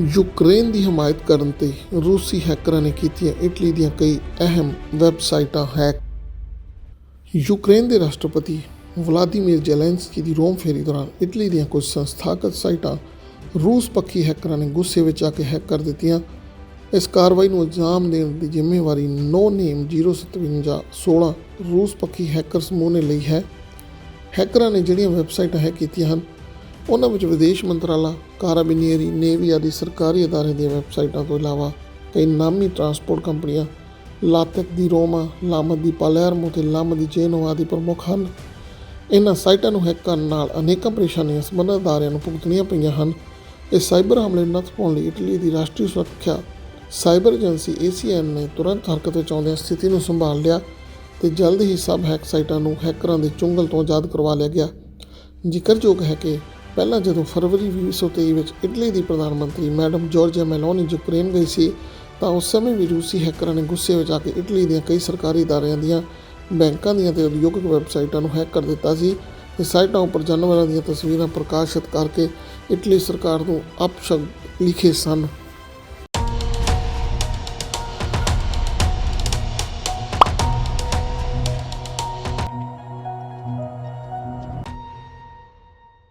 Ukraine ਦੀ ਹਮਾਇਤ ਕਰਨ ਤੇ ਰੂਸੀ ਹੈਕਰਾਂ ਨੇ ਕੀਤੀਆਂ ਇਟਲੀ ਦੀਆਂ ਕਈ ਅਹਿਮ ਵੈਬਸਾਈਟਾਂ ਹੈਕ। ਯੂਕਰੇਨ ਦੇ ਰਾਸ਼ਟਰਪਤੀ ਵਲਾਦੀਮੀਰ ਜ਼ੈਲੈਂਸਕੀ ਦੀ ਰੋਮ ਫੇਰੀ ਦੌਰਾਨ ਇਟਲੀ ਦੀਆਂ ਕੁਝ ਸੰਸਥਾਗਤ ਸਾਈਟਾਂ ਰੂਸ ਪੱਖੀ ਹੈਕਰਾਂ ਨੇ ਗੁੱਸੇ ਵਿੱਚ ਆ ਕੇ ਹੈਕ ਕਰ ਦਿੱਤੀਆਂ। ਇਸ ਕਾਰਵਾਈ ਨੂੰ ਅੰਜਾਮ ਦੇਣ ਦੀ ਜ਼ਿੰਮੇਵਾਰੀ ਨੋ ਨੇਮ 05716 ਰੂਸ ਪੱਖੀ ਹੈਕਰ ਸਮੂਹ ਨੇ ਲਈ ਹੈ। ਹੈਕਰਾਂ ਨੇ ਜਿਹੜੀਆਂ ਵੈਬਸਾਈਟਾਂ ਹੈਕ ਕੀਤੀਆਂ ਹਨ ਉਹਨਾਂ ਵਿੱਚ ਵਿਦੇਸ਼ ਮੰਤਰਾਲਾ ਕਾਰਾਬੀਨੀਅਰੀ ਨੇਵੀ ਆਦਿ ਸਰਕਾਰੀ ਅਦਾਰੇ ਦੀਆਂ ਵੈਬਸਾਈਟਾਂ ਤੋਂ ਇਲਾਵਾ ਕਈ ਨਾਮੀ ਟਰਾਂਸਪੋਰਟ ਕੰਪਨੀਆਂ, ਲਾਤਕ ਦੀ ਰੋਮਾ ਲਾਮਤ ਦੀ ਪਾਲੇਰਮੋ ਤੇ ਲਾਮਤ ਦੀ ਜੇਨੋ ਆਦਿ ਪ੍ਰਮੁੱਖ ਹਨ। ਇਹਨਾਂ ਸਾਈਟਾਂ ਨੂੰ ਹੈਕ ਕਰਨ ਨਾਲ ਅਨੇਕਾਂ ਪਰੇਸ਼ਾਨੀਆਂ ਸੰਬੰਧਿਤ ਅਦਾਰਿਆਂ ਨੂੰ ਭੁਗਤਣੀਆਂ ਪਈਆਂ ਹਨ। ਇਹ ਸਾਈਬਰ ਹਮਲੇ ਨੂੰ ਨੱਥ ਪਾਉਣ ਲਈ ਇਟਲੀ ਦੀ ਰਾਸ਼ਟਰੀ ਸੁਰੱਖਿਆ ਸਾਈਬਰ ਏਜੰਸੀ ACN ਨੇ ਤੁਰੰਤ ਹਰਕਤ ਵਿੱਚ ਆਉਂਦਿਆਂ ਸਥਿਤੀ ਨੂੰ ਸੰਭਾਲ ਲਿਆ ਤੇ ਜਲਦ ਹੀ ਸਭ ਹੈਕ ਸਾਈਟਾਂ ਨੂੰ ਹੈਕਰਾਂ ਦੇ ਚੁੰਗਲ ਤੋਂ ਆਜ਼ਾਦ ਕਰਵਾ ਲਿਆ ਗਿਆ। ਜ਼ਿਕਰਯੋਗ ਹੈ ਕਿ ਪਹਿਲਾਂ ਜਦੋਂ ਫਰਵਰੀ 2023 ਵਿੱਚ ਇਟਲੀ ਦੀ ਪ੍ਰਧਾਨ ਮੰਤਰੀ ਮੈਡਮ ਜਾਰਜੀਆ ਮੈਲੋਨੀ ਯੂਕਰੇਨ ਗਈ ਸੀ, ਤਾਂ ਉਸ ਸਮੇਂ ਵੀ ਰੂਸੀ ਹੈਕਰਾਂ ਨੇ ਗੁੱਸੇ ਵਿੱਚ ਆ ਕੇ ਇਟਲੀ ਦੀਆਂ ਕਈ ਸਰਕਾਰੀ ਅਦਾਰਿਆਂ ਦੀਆਂ ਬੈਂਕਾਂ ਦੀਆਂ ਤੇ ਉਦਯੋਗਿਕ ਵੈਬਸਾਈਟਾਂ ਨੂੰ ਹੈਕ ਕਰ ਦਿੱਤਾ ਸੀ ਤੇ ਸਾਈਟਾਂ ਉੱਪਰ ਜਾਨਵਰਾਂ ਦੀਆਂ ਤਸਵੀਰਾਂ ਪ੍ਰਕਾਸ਼ਿਤ ਕਰਕੇ ਇਟਲੀ ਸਰਕਾਰ ਨੂੰ ਅਪਸ਼ਬਦ ਲਿਖੇ ਸਨ।